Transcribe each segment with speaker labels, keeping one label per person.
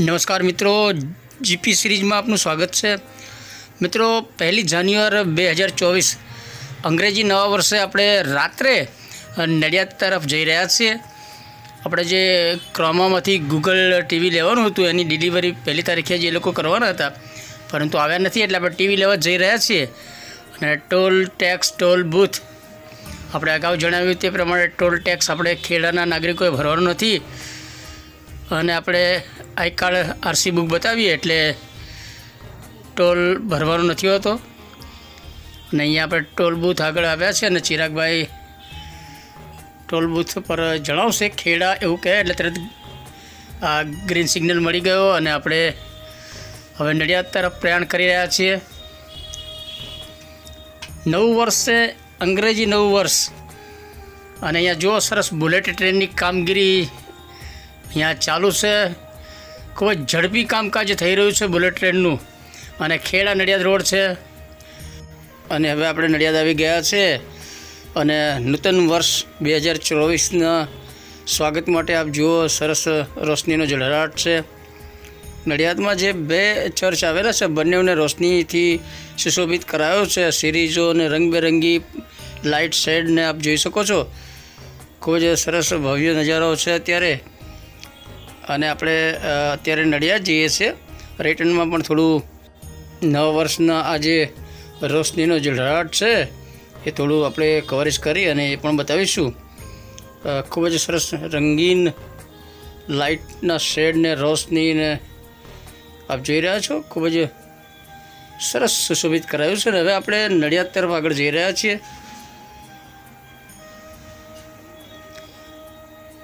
Speaker 1: નમસ્કાર મિત્રો જીપી સિરીઝમાં આપનું સ્વાગત છે. મિત્રો, પહેલી જાન્યુઆરી બે હજાર ચોવીસ, અંગ્રેજી નવા વર્ષે આપણે રાત્રે નડિયાદ તરફ જઈ રહ્યા છીએ. આપણે જે ક્રોમામાંથી ગૂગલ ટીવી લેવાનું હતું, એની ડિલિવરી પહેલી તારીખે જે લોકો કરવાના હતા. પરંતુ આવ્યા નથી, એટલે આપણે ટીવી લેવા જઈ રહ્યા છીએ. અને ટોલ ટેક્સ, ટોલ બૂથ. આપણે અગાઉ જણાવ્યું તે પ્રમાણે ટોલ ટેક્સ આપણે ખેડાના નાગરિકોએ ભરવાનો નથી. અને આપણે આઈ કાર્ડ આરસી બુક બતાવીએ એટલે ટોલ ભરવાનો નથી હોતો. અને અહીંયા આપણે ટોલ બૂથ આગળ આવ્યા છે અને ચિરાગભાઈ ટોલ બૂથ પર જણાવશે ખેડા એવું કહે એટલે તરત આ ગ્રીન સિગ્નલ મળી ગયો અને આપણે હવે નડિયાદ તરફ પ્રયાણ કરી રહ્યા છીએ. નવું વર્ષ છે, અંગ્રેજી નવું વર્ષ. અને અહીંયા જો સરસ બુલેટ ટ્રેનની કામગીરી અહીંયા ચાલુ છે. ખૂબ જ ઝડપી કામકાજ થઈ રહ્યું છે બુલેટ ટ્રેનનું. અને ખેડા નડિયાદ રોડ છે. અને હવે આપણે નડિયાદ આવી ગયા છે. અને નૂતન વર્ષ બે હજાર ચોવીસના સ્વાગત માટે આપ જુઓ, સરસ રોશનીનો ઝળહળાટ છે. નડિયાદમાં જે બે ચર્ચ આવેલા છે બંનેઓને રોશનીથી સુશોભિત કરાયો છે. સિરીઝો અને રંગબેરંગી લાઇટ શેડને આપ જોઈ શકો છો. ખૂબ જ સરસ ભવ્ય નજારો છે અત્યારે. અને આપણે અત્યારે નડિયાદ જઈએ છીએ. રિટર્નમાં પણ થોડું નવ વર્ષના આ જે રોશનીનો ઝળહળાટ છે, એ થોડું આપણે કવરેજ કરી અને એ પણ બતાવીશું. ખૂબ જ સરસ રંગીન લાઇટના શેડ ને રોશની આપ જોઈ રહ્યા છો. ખૂબ જ સરસ સુશોભિત કરાયું છે ને હવે આપણે નડિયાદ તરફ આગળ જઈ રહ્યા છીએ.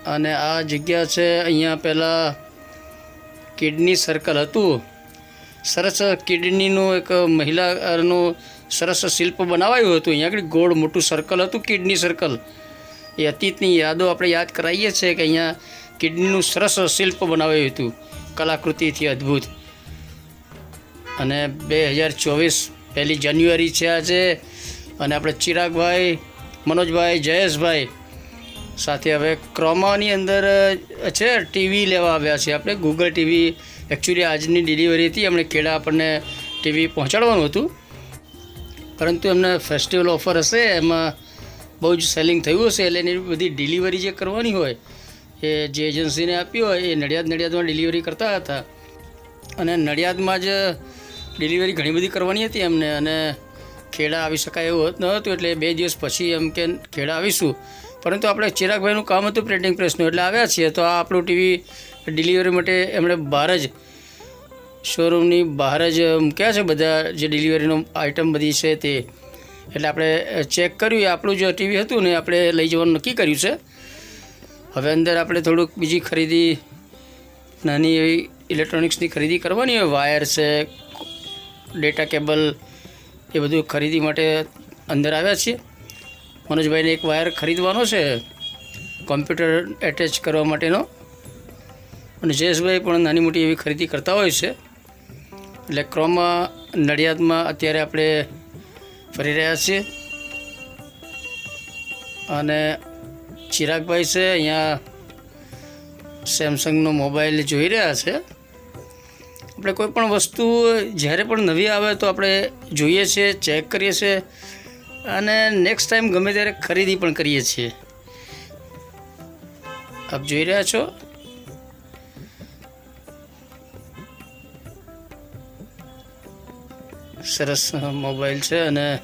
Speaker 1: અને આ જગ્યા છે અહીંયા પહેલાં કિડની સર્કલ હતું. સરસ કિડનીનું એક મહિલાનું સરસ શિલ્પ બનાવાયું હતું. અહીંયા આગળ ગોળ મોટું સર્કલ હતું, કિડની સર્કલ. એ અતીતની યાદો આપણે યાદ કરાવીએ છીએ કે અહીંયા કિડનીનું સરસ શિલ્પ બનાવાયું હતું. કલાકૃતિથી અદ્ભુત. અને બે હજાર ચોવીસ પહેલી જાન્યુઆરી છે આજે. અને આપણે ચિરાગભાઈ, મનોજભાઈ, જયેશભાઈ સાથે હવે ક્રોમાની અંદર છે, ટીવી લેવા આવ્યા છે આપણે. ગૂગલ ટીવી એકચ્યુઅલી આજની ડિલિવરી હતી. એમણે ખેડા આપણને ટીવી પહોંચાડવાનું હતું. પરંતુ એમને ફેસ્ટિવલ ઓફર હશે, એમાં બહુ જ સેલિંગ થયું હશે, એટલે એની બધી ડિલિવરી જે કરવાની હોય, એ જે એજન્સીને આપી હોય, એ નડિયાદ નડિયાદમાં ડિલિવરી કરતા હતા. અને નડિયાદમાં જ ડિલિવરી ઘણી બધી કરવાની હતી એમને. અને ખેડા આવી શકાય એવું ન હતું, એટલે બે દિવસ પછી એમ કે ખેડા આવીશું. પરંતુ આપણે ચિરાગભાઈનું કામ હતું પ્રિન્ટિંગ પ્રેસનું એટલે આવ્યા છીએ. તો આ આપણું ટીવી ડિલિવરી માટે એમણે બહાર જ શોરૂમની બહાર જ મૂક્યા છે બધા જે ડિલિવરીનો આઇટમ બધી છે તે. એટલે આપણે ચેક કર્યું એ આપણું જે ટીવી હતું ને, આપણે લઈ જવાનું નક્કી કર્યું છે. હવે અંદર આપણે થોડુંક બીજી ખરીદી, નાની એવી ઇલેક્ટ્રોનિક્સની ખરીદી કરવાની હોય વાયર છે ડેટા કેબલ એ બધું ખરીદી માટે અંદર આવ્યા છીએ. મનોજભાઈને એક વાયર ખરીદવાનો છે, કોમ્પ્યુટર એટેચ કરવા માટેનો. અને જયેશભાઈ પણ નાની મોટી એવી ખરીદી કરતા હોય છે. એટલે ક્રોમા નડિયાદમાં અત્યારે આપણે ફરી રહ્યા છીએ. અને ચિરાગભાઈ છે, અહીંયા સેમસંગનો મોબાઈલ જોઈ રહ્યા છે. આપણે કોઈ પણ વસ્તુ જ્યારે પણ નવી આવે તો આપણે જોઈએ છીએ ચેક કરીએ છીએ. અને નેક્સ્ટ ટાઈમ ગમે ત્યારે ખરીદી પણ કરીએ છીએ. આપ જોઈ રહ્યા છો? સરસ મોબાઈલ છે અને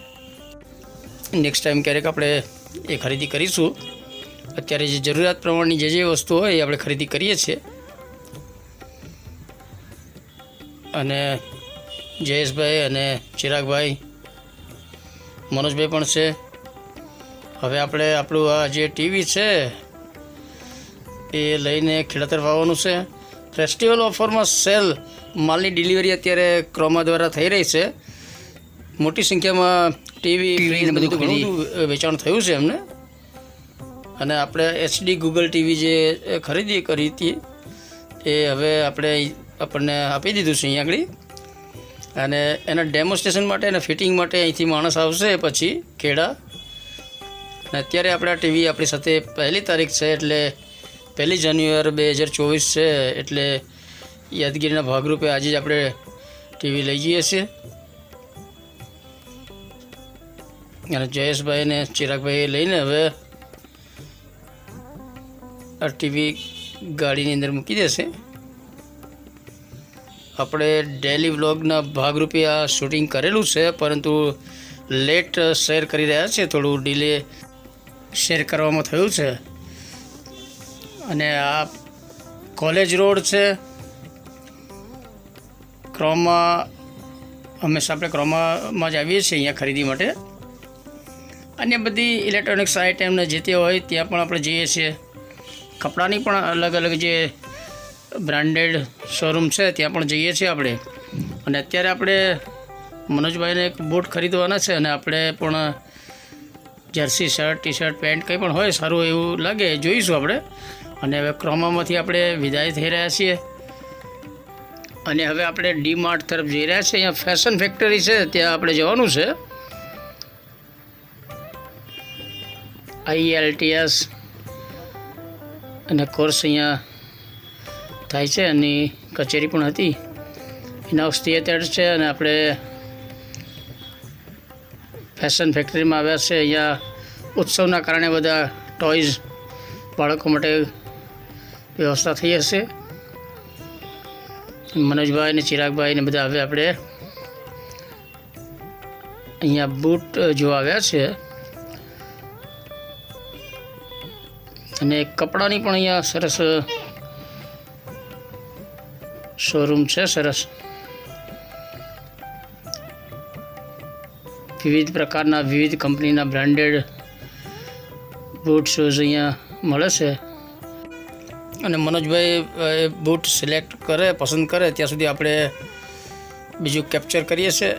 Speaker 1: નેક્સ્ટ ટાઈમ ક્યારેક આપણે એ ખરીદી કરીશું. અત્યારે જે જરૂરિયાત પ્રમાણની જે જે વસ્તુ હોય એ આપણે ખરીદી કરીએ છીએ. અને જયેશભાઈ અને ચિરાગભાઈ મનોજભાઈ પણ છે. હવે આપણે આપણું આ જે ટીવી છે એ લઈને ખેડા તરફ આવવાનું છે ફેસ્ટિવલ ઓફરમાં સેલ માલની ડિલિવરી અત્યારે ક્રોમા દ્વારા થઈ રહી છે. મોટી સંખ્યામાં ટીવી બધું વેચાણ થયું છે એમને. અને આપણે એચડી ગૂગલ ટીવી જે ખરીદી કરી હતી એ હવે આપણે આપણને આપી દીધું છે અહીંયા આગળ. અને એના ડેમોન્સ્ટ્રેશન માટે અને ફિટિંગ માટે અહીંથી માણસ આવશે પછી ખેડા. અને અત્યારે આપણે આ ટીવી આપણી સાથે પહેલી તારીખ છે એટલે પહેલી જાન્યુઆરી બે હજાર ચોવીસ છે એટલે યાદગીરીના ભાગરૂપે આજે જ આપણે ટીવી લઈ જઈએ છીએ. અને જયેશભાઈ ને ચિરાગભાઈ લઈને હવે આ ટીવી ગાડીની અંદર મૂકી દેશે. આપણે ડેલી વ્લોગના ભાગરૂપે આ શૂટિંગ કરેલું છે, પરંતુ લેટ શેર કરી રહ્યા છે, થોડું ડિલે શેર કરવામાં થયું છે. અને આ કોલેજ રોડ છે. ક્રોમા હંમેશા આપણે ક્રોમામાં જ આવીએ છીએ અહીંયા ખરીદી માટે. અન્ય બધી ઇલેક્ટ્રોનિક્સ આઇટમને જે તે હોય, ત્યાં પણ આપણે જઈએ છીએ. કપડાની પણ અલગ અલગ જે બ્રાન્ડેડ શોરૂમ છે, ત્યાં પણ જઈએ છીએ આપણે. અને અત્યારે આપણે મનોજભાઈને એક બૂટ ખરીદવાના છે અને આપણે પણ jersey shirt T shirt pant કંઈ પણ હોય સારું એવું લાગે, જોઈશું આપણે. અને હવે ક્રોમામાંથી આપણે વિદાય થઈ રહ્યા છીએ. અને હવે આપણે ડી માર્ટ તરફ જઈ રહ્યા છીએ. અહીંયા ફેશન ફેક્ટરી છે, ત્યાં આપણે જવાનું છે. આઈએલટીએસ અને કોર્સ અહીંયા થાય છે એની કચેરી પણ હતી. ઇનાઉસ થિયેટર છે અને આપણે ફેશન ફેક્ટરીમાં આવ્યા છે. અહીંયા ઉત્સવના કારણે બધા ટોયઝ બાળકો માટે વ્યવસ્થા થઈ હશે. મનોજભાઈ ને ચિરાગભાઈ ને બધા હવે આપણે અહીંયા બૂટ જોવા આવ્યા છે. અને કપડાની પણ અહીંયા સરસ શોરૂમ છે, સરસ. વિવિધ પ્રકારના, વિવિધ કંપનીના બ્રાન્ડેડ બૂટ શૂઝ અહીંયા મળે છે. અને મનોજભાઈ એ બૂટ સિલેક્ટ કરે, પસંદ કરે, ત્યાં સુધી આપણે બીજું કેપ્ચર કરીએ છીએ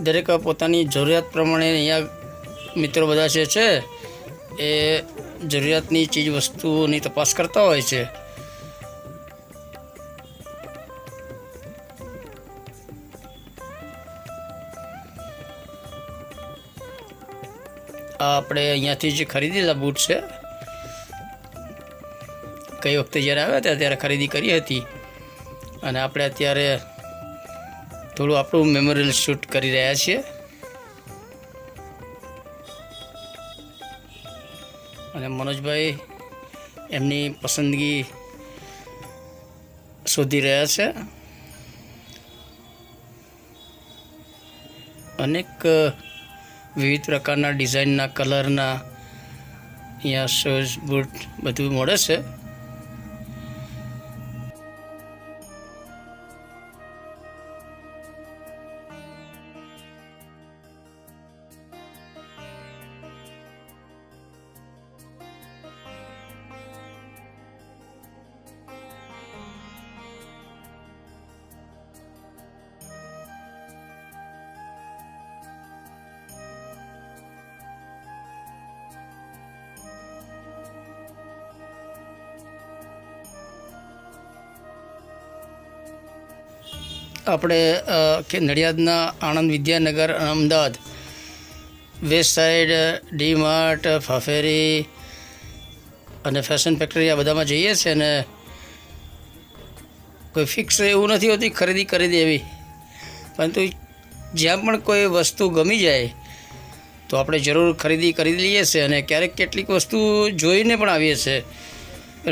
Speaker 1: દરેક પોતાની જરૂરિયાત પ્રમાણે અહીંયા મિત્રો બધા જે છે, એ જરૂરિયાતની ચીજ વસ્તુઓની તપાસ કરતા હોય છે. આપણે અહીંયાથી જે ખરીદેલા બૂટ છે, કઈ વખતે જ્યારે આવ્યા હતા ત્યારે ખરીદી કરી હતી. અને આપણે અત્યારે થોડું આપણું મેમોરિયલ શૂટ કરી રહ્યા છીએ. અને મનોજભાઈ એમની પસંદગી શોધી રહ્યા છે. અનેક વિવિધ પ્રકારના ડિઝાઇનના કલરના અહીંયા શૂઝ બૂટ બધું મળે છે. આપણે કે નડિયાદના Anand Vidyanagar, Ahmedabad, west side D Mart ફાફેરી અને ફેશન ફેક્ટરી આ બધામાં જઈએ છીએ અને કોઈ ફિક્સ એવું નથી હોતી ખરીદી કરી દેવી. પરંતુ જ્યાં પણ કોઈ વસ્તુ ગમી જાય, તો આપણે જરૂર ખરીદી કરી લઈએ છીએ અને ક્યારેક કેટલીક વસ્તુ જોઈને પણ આવીએ છીએ.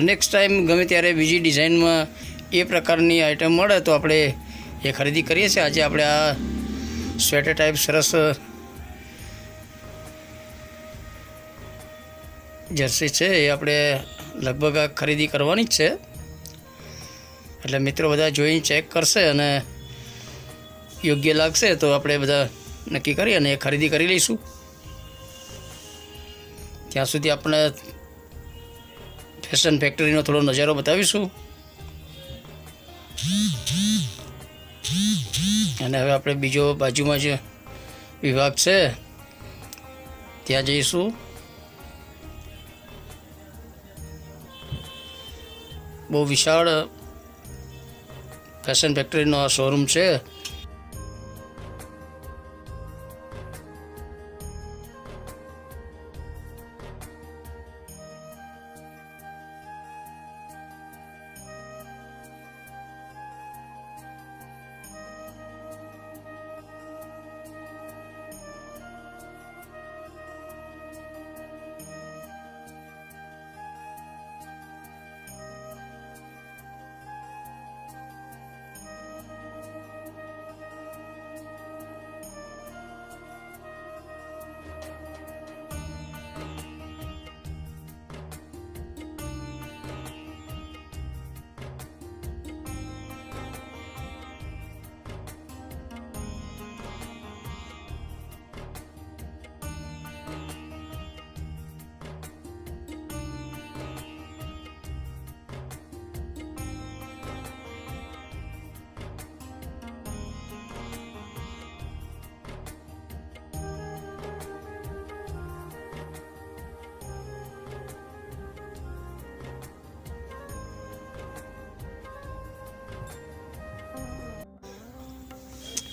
Speaker 1: નેક્સ્ટ ટાઈમ ગમે ત્યારે બીજી ડિઝાઇનમાં એ પ્રકારની આઇટમ મળે, તો આપણે એ ખરીદી કરીએ છીએ. આજે આપણે આ સ્વેટર ટાઈપ સરસ જર્સી છે. એ આપણે લગભગ આ ખરીદી કરવાની જ છે. એટલે મિત્રો બધા જોઈને ચેક કરશે અને યોગ્ય લાગશે તો આપણે બધા નક્કી કરી અને એ ખરીદી કરી લઈશું. ત્યાં સુધી આપણે ફેશન ફેક્ટરીનો થોડો નજારો બતાવીશું. અને હવે આપણે બીજો બાજુમાં જે વિભાગ છે, ત્યાં જઈશું. બહુ વિશાળ ફેશન ફેક્ટરીનો આ શોરૂમ છે.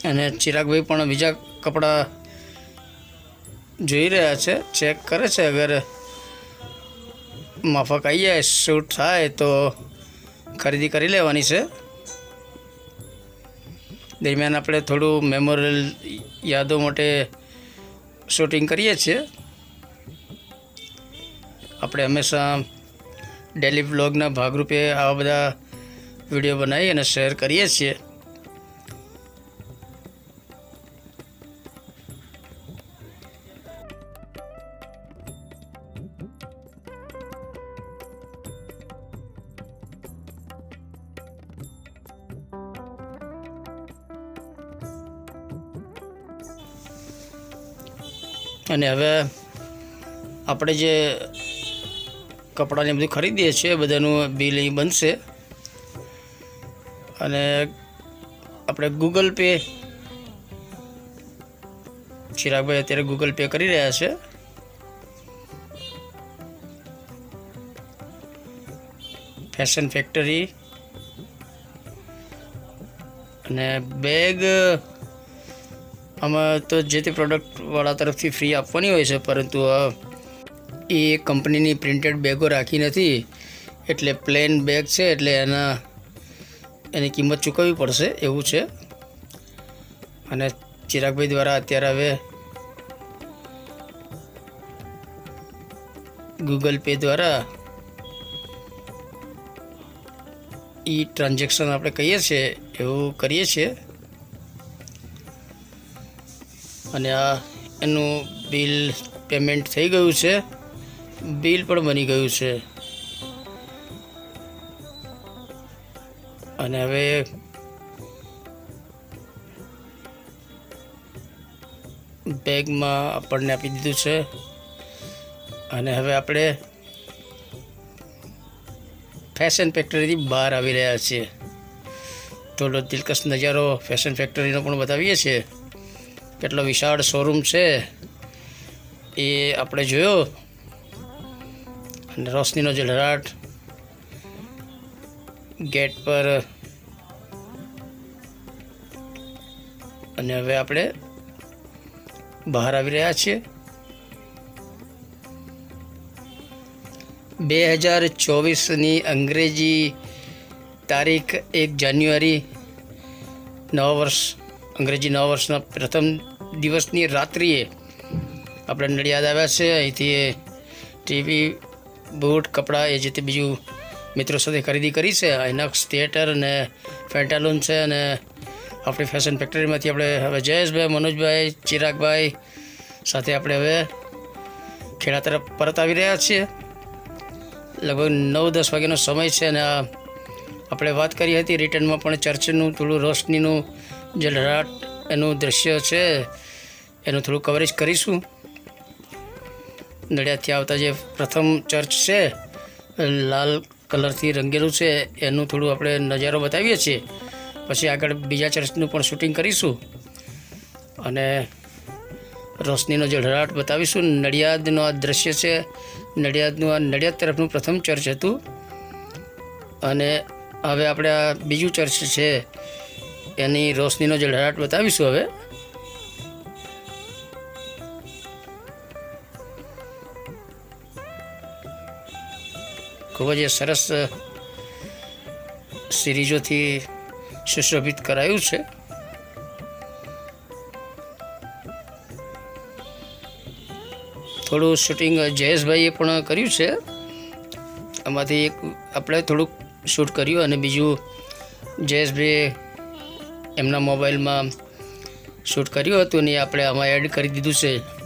Speaker 1: અને ચિરાગભાઈ પણ બીજા કપડાં જોઈ રહ્યા છે. ચેક કરે છે. અગર માફક આવી જાય, શૂટ થાય તો ખરીદી કરી લેવાની છે. દરમિયાન આપણે થોડું મેમોરિયલ યાદો માટે શૂટિંગ કરીએ છીએ. આપણે હંમેશા ડેલી બ્લોગના ભાગરૂપે આવા બધા વીડિયો બનાવી અને શેર કરીએ છીએ. અને હવે આપણે જે કપડાને બધું ખરીદીએ છીએ, બધાનું બિલ અહીં બનશે. અને આપણે ગૂગલ પે ચિરાગભાઈ અત્યારે ગૂગલ પે કરી રહ્યા છે. ફેશન ફેક્ટરી અને બેગ આમાં તો જે તે પ્રોડક્ટવાળા તરફથી ફ્રી આપવાની હોય છે, પરંતુ એ કંપનીની પ્રિન્ટેડ બેગો રાખી નથી. એટલે પ્લેન બેગ છે, એટલે એના, એની કિંમત ચૂકવવી પડશે, એવું છે. અને ચિરાગભાઈ દ્વારા અત્યારે હવે ગૂગલ પે દ્વારા ઈ ટ્રાન્ઝેક્શન આપણે કહીએ છીએ, એવું કરીએ છીએ. અને આ એનું બિલ પેમેન્ટ થઈ ગયું છે. બિલ પણ બની ગયું છે. અને હવે બેગમાં આપણને આપી દીધું છે. અને હવે આપણે ફેશન ફેક્ટરીથી બહાર આવી રહ્યા છીએ. થોડો દિલકશ નજારો ફેશન ફેક્ટરીનો પણ બતાવીએ છીએ. કેટલો વિશાળ શોરૂમ છે, એ આપણે જોયો. અને રોશનીનો ઝળહળાટ ગેટ પર. અને હવે આપણે બહાર આવી રહ્યા છીએ. બે હજાર ચોવીસની અંગ્રેજી તારીખ એક જાન્યુઆરી, નવા વર્ષ અંગ્રેજી નવા વર્ષના પ્રથમ દિવસની રાત્રિએ આપણે નડિયાદ આવ્યા છે. અહીંથી ટીવી બૂટ, કપડાં એ જે તે બીજું મિત્રો સાથે ખરીદી કરી છે. આઇનક્સ થિયેટર અને ફેન્ટાલૂન છે અને આપણી ફેશન ફેક્ટરીમાંથી આપણે હવે જયેશભાઈ, મનોજભાઈ, ચિરાગભાઈ સાથે આપણે હવે ખેડા તરફ પરત આવી રહ્યા છીએ. લગભગ નવ દસ વાગ્યાનો સમય છે અને આપણે વાત કરી હતી રિટર્નમાં પણ ચર્ચનું, થોડું રોશનીનું જે લડાટ એનું દૃશ્ય છે, એનું થોડું કવરેજ કરીશું. નડિયાદથી આવતા જે પ્રથમ ચર્ચ છે, લાલ કલરથી રંગેલું છે, એનું થોડું આપણે નજારો બતાવીએ છીએ. પછી આગળ બીજા ચર્ચનું પણ શૂટિંગ કરીશું. અને રોશનીનો જે ઢળાટ બતાવીશું. નડિયાદનું આ દ્રશ્ય છે, નડિયાદનું આ નડિયાદ તરફનું પ્રથમ ચર્ચ હતું. અને હવે આપણે આ બીજું ચર્ચ છે એની રોશનીનો જે ઢળાટ બતાવીશું હવે. ખૂબ જ સરસ સિરીઝોથી સુશોભિત કરાયું છે. થોડું શૂટિંગ જયેશભાઈએ પણ કર્યું છે. આમાંથી એક આપણે થોડુંક શૂટ કર્યું અને બીજું જયેશભાઈએ એમના મોબાઈલમાં શૂટ કર્યું હતું ને એ આપણે આમાં એડ કરી દીધું છે.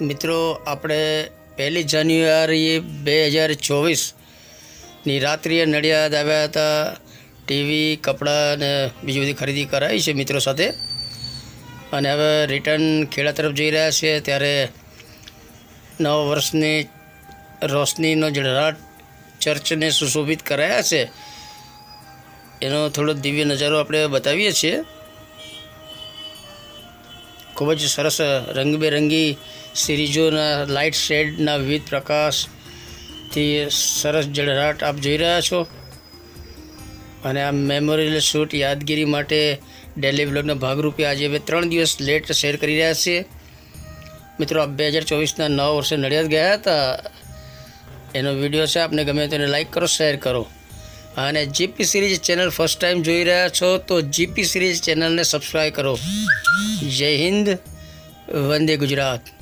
Speaker 1: મિત્રો, આપણે પહેલી જાન્યુઆરી બે હજાર ચોવીસની રાત્રિએ નડિયાદ આવ્યા હતા. ટીવી, કપડાં અને બીજી બધી ખરીદી કરાવી છે મિત્રો સાથે. અને હવે રિટર્ન ખેડા તરફ જઈ રહ્યા છે. ત્યારે નવ વર્ષની રોશનીનો જળરાટ ચર્ચને સુશોભિત કરાયા છે. એનો થોડો દિવ્ય નજારો આપણે બતાવીએ છીએ. ખૂબ જ સરસ રંગબેરંગી સિરીઝોના લાઇટ શેડના વિવિધ પ્રકાશથી સરસ જળહળાટ આપ જોઈ રહ્યા છો. અને આ મેમોરિયલ શૂટ યાદગીરી માટે ડેલી બ્લોગના ભાગરૂપે આજે અમે ત્રણ દિવસ લેટ શેર કરી રહ્યા છીએ. મિત્રો આ બે હજાર ચોવીસના નવ વર્ષે નડિયાદ ગયા હતા. એનો વીડિયો છે, આપને ગમે તો એને લાઈક કરો, શેર કરો. અને GP series channel first time જોઈ રહ્યા છો, તો જીપી સિરીઝ ચેનલને સબસ્ક્રાઈબ કરો. જય હિન્દ, વંદે ગુજરાત.